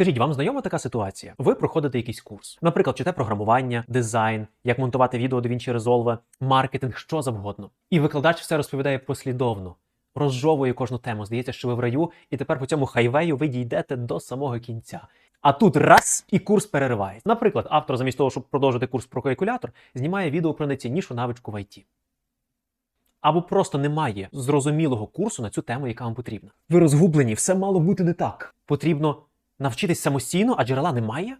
Скажіть, вам знайома така ситуація? Ви проходите якийсь курс, наприклад, чите програмування, дизайн, як монтувати відео до DaVinci Resolve, маркетинг, що завгодно. І викладач все розповідає послідовно, розжовує кожну тему. Здається, що ви в раю, і тепер по цьому хайвею ви дійдете до самого кінця. А тут раз і курс переривається. Наприклад, автор, замість того, щоб продовжити курс про калькулятор, знімає відео про найціннішу навичку в IT. Або просто немає зрозумілого курсу на цю тему, яка вам потрібна. Ви розгублені, все мало бути не так. Потрібно навчитись самостійно, а джерела немає?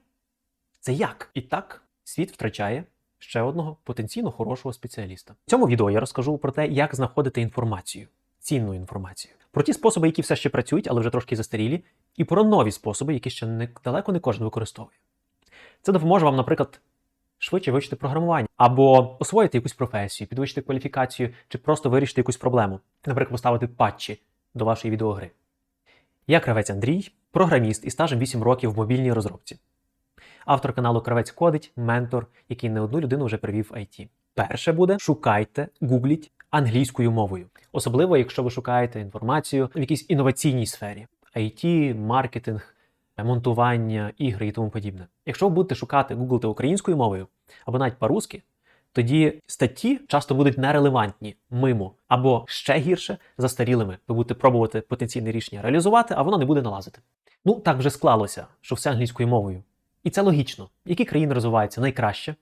Це як? І так світ втрачає ще одного потенційно хорошого спеціаліста. В цьому відео я розкажу про те, як знаходити інформацію, цінну інформацію, про ті способи, які все ще працюють, але вже трошки застарілі, і про нові способи, які ще не, далеко не кожен використовує. Це допоможе вам, наприклад, швидше вивчити програмування, або освоїти якусь професію, підвищити кваліфікацію, чи просто вирішити якусь проблему, наприклад, поставити патчі до вашої відеогри. Я кравець Андрій, програміст із стажем 8 років в мобільній розробці. Автор каналу Кравець Кодить, ментор, який не одну людину вже привів в IT. Перше буде шукайте, гугліть англійською мовою, особливо якщо ви шукаєте інформацію в якійсь інноваційній сфері: IT, маркетинг, монтування, ігри і тому подібне. Якщо ви будете шукати гуглити українською мовою або навіть по-русски, тоді статті часто будуть нерелевантні, мимо, або ще гірше застарілими. Ви будете пробувати потенційне рішення реалізувати, а воно не буде налазити. Ну так вже склалося, що все англійською мовою. І це логічно. Які країни розвиваються найкраще,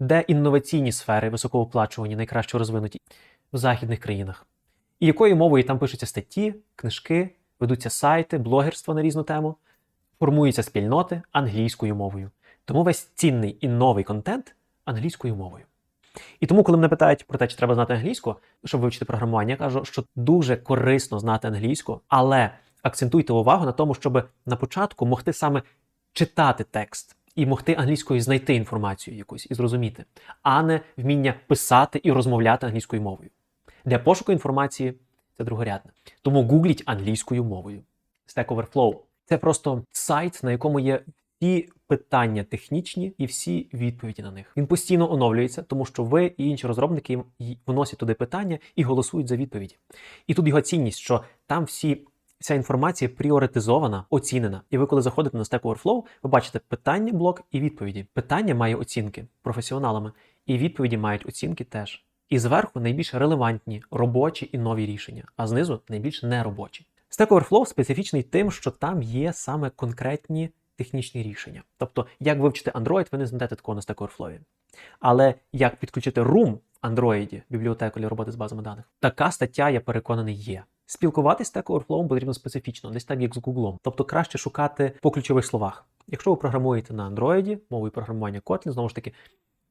де інноваційні сфери високооплачувані, найкраще розвинуті в західних країнах, і якою мовою там пишуться статті, книжки, ведуться сайти, блогерство на різну тему, формуються спільноти англійською мовою. Тому весь цінний і новий контент англійською мовою. І тому, коли мене питають про те, чи треба знати англійську, щоб вивчити програмування, я кажу, що дуже корисно знати англійську, але акцентуйте увагу на тому, щоб на початку могти саме читати текст і могти англійською знайти інформацію якусь і зрозуміти, а не вміння писати і розмовляти англійською мовою. Для пошуку інформації це другорядне. Тому гугліть англійською мовою. Stack Overflow – це просто сайт, на якому є всі питання технічні і всі відповіді на них. Він постійно оновлюється, тому що ви і інші розробники вносять туди питання і голосують за відповіді. І тут його цінність, що там всі. Вся інформація пріоритизована, оцінена. І ви, коли заходите на Stack Overflow, ви бачите питання, блок і відповіді. Питання має оцінки професіоналами, і відповіді мають оцінки теж. І зверху найбільш релевантні робочі і нові рішення, а знизу найбільш неробочі. Stack Overflow специфічний тим, що там є саме конкретні технічні рішення. Тобто, як вивчити Android, ви не знайдете такого на Stack Overflow. Але як підключити Room в Android, бібліотеку для роботи з базами даних, така стаття, я переконаний, є. Спілкуватись Stack Overflow потрібно специфічно, десь так як з Google. Тобто краще шукати по ключових словах. Якщо ви програмуєте на Android, мовою програмування Kotlin, знову ж таки,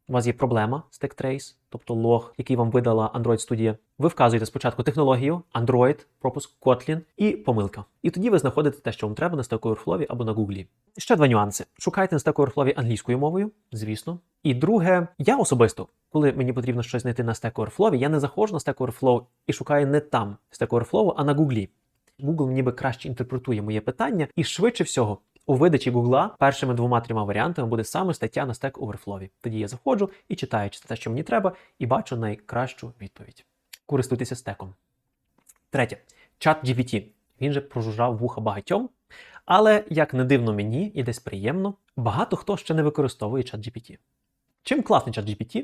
у вас є проблема з TechTrace, тобто лог, який вам видала Android Studio. Ви вказуєте спочатку технологію, Android, пропуск, Kotlin і помилка. І тоді ви знаходите те, що вам треба на Stack Overflow або на Google. Ще два нюанси. Шукайте на Stack Overflow англійською мовою, звісно. І друге, я особисто, коли мені потрібно щось знайти на Stack Overflow, я не заходжу на Stack Overflow і шукаю не там Stack Overflow, а на Google. Google ніби краще інтерпретує моє питання, і швидше всього у видачі Google першими двома-трьома варіантами буде саме стаття на Stack Overflow. Тоді я заходжу і читаю, чи те, що мені треба, і бачу найкращу відповідь. Користуйтеся стеком. Третє. Чат GPT. Він же прожужжав вуха багатьом. Але, як не дивно мені і десь приємно, багато хто ще не використовує чат GPT. Чим класний чат GPT?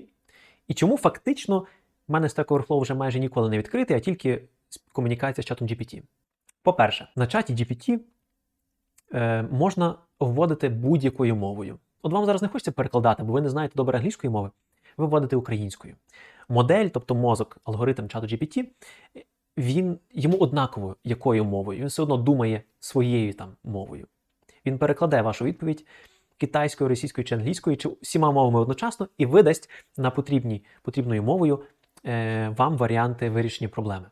І чому фактично в мене Stack Overflow вже майже ніколи не відкритий, а тільки комунікація з чатом GPT? По-перше, на чаті GPT е, можна вводити будь-якою мовою. От вам зараз не хочеться перекладати, бо ви не знаєте добре англійської мови, ви вводите українською. Модель, тобто мозок, алгоритм чату GPT, він йому однаково якою мовою. Він все одно думає своєю там мовою. Він перекладе вашу відповідь китайською, російською чи англійською, чи всіма мовами одночасно, і видасть на потрібній, потрібною мовою е, вам варіанти вирішення проблеми.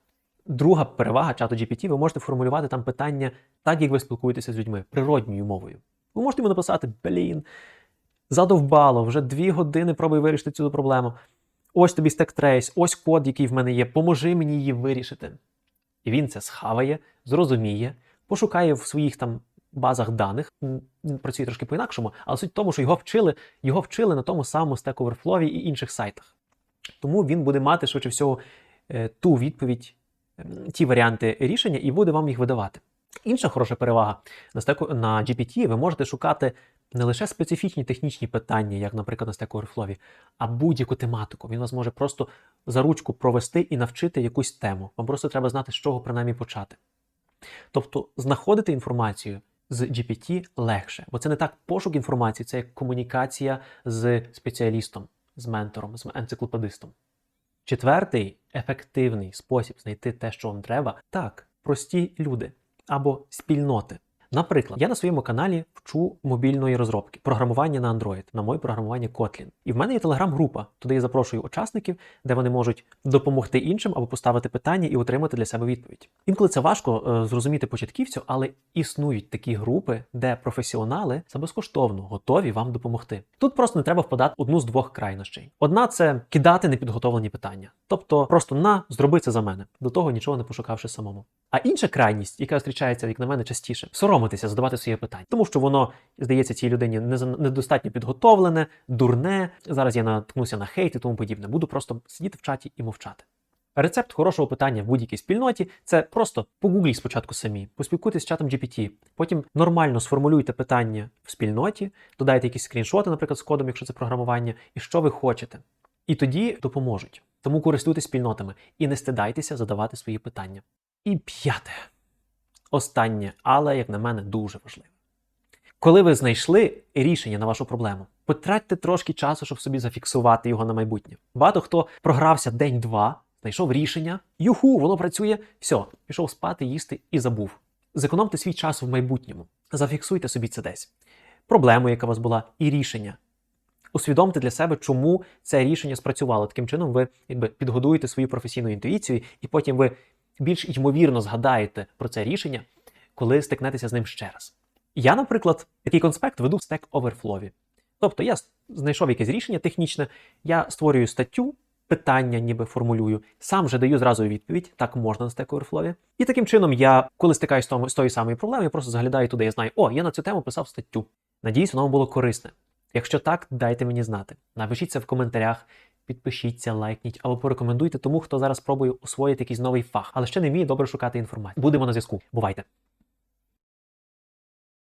Друга перевага чату GPT, ви можете формулювати там питання так, як ви спілкуєтеся з людьми, природньою мовою. Ви можете йому написати: блін, задовбало, вже дві години пробую вирішити цю проблему. Ось тобі стек-трейс, ось код, який в мене є, поможи мені її вирішити. І він це схаває, зрозуміє, пошукає в своїх там базах даних. Він працює трошки по-інакшому, але суть в тому, що його вчили, його вчили на тому самому Stack Overflow і інших сайтах. Тому він буде мати швидше всього е, ту відповідь, ті варіанти рішення і буде вам їх видавати. Інша хороша перевага на стеку на GPT ви можете шукати не лише специфічні технічні питання, як, наприклад, на Stack Overflow, а будь-яку тематику. Він вас може просто за ручку провести і навчити якусь тему. Вам просто треба знати, з чого принаймні почати. Тобто знаходити інформацію з GPT легше, бо це не так пошук інформації, це як комунікація з спеціалістом, з ментором, з енциклопедистом. Четвертий ефективний спосіб знайти те, що вам треба, так, прості люди або спільноти. Наприклад, я на своєму каналі вчу мобільної розробки, програмування на Android, на моє програмування Kotlin. І в мене є телеграм-група. Туди я запрошую учасників, де вони можуть допомогти іншим або поставити питання і отримати для себе відповідь. Інколи це важко е, зрозуміти початківцю, але існують такі групи, де професіонали за безкоштовно готові вам допомогти. Тут просто не треба впадати одну з двох крайнощей. Одна це кидати непідготовлені питання, тобто просто на зроби це за мене, до того нічого не пошукавши самому. А інша крайність, яка зустрічається, як на мене, частіше, соромитися, задавати своє питання, тому що воно здається цій людині недостатньо підготовлене, дурне. Зараз я наткнуся на хейт і тому подібне. Буду просто сидіти в чаті і мовчати. Рецепт хорошого питання в будь-якій спільноті це просто погугліть спочатку самі, поспілкуйтесь з чатом GPT, потім нормально сформулюйте питання в спільноті, додайте якісь скріншоти, наприклад, з кодом, якщо це програмування, і що ви хочете. І тоді допоможуть. Тому користуйтесь спільнотами і не стидайтеся задавати свої питання. І п'яте. Останнє, але, як на мене, дуже важливе. Коли ви знайшли рішення на вашу проблему, потратьте трошки часу, щоб собі зафіксувати його на майбутнє. Багато хто програвся день-два, знайшов рішення, юху, воно працює, все, пішов спати, їсти і забув. Зекономте свій час в майбутньому. Зафіксуйте собі це десь. Проблему, яка у вас була, і рішення. Усвідомте для себе, чому це рішення спрацювало. Таким чином, ви якби підгодуєте свою професійну інтуїцію, і потім ви більш ймовірно згадаєте про це рішення, коли стикнетеся з ним ще раз. Я, наприклад, такий конспект веду в Stack Overflow. Тобто я знайшов якесь рішення технічне, я створюю статтю, питання ніби формулюю, сам же даю зразу відповідь, так можна на Stack Overflow. І таким чином я, коли стикаюся з, тої самої проблеми, я просто заглядаю туди, я знаю, о, я на цю тему писав статтю. Надіюсь, воно було корисне. Якщо так, дайте мені знати. Напишіть це в коментарях, підпишіться, лайкніть або порекомендуйте тому, хто зараз пробує освоїти якийсь новий фах, але ще не вміє добре шукати інформацію. Будемо на зв'язку. Бувайте!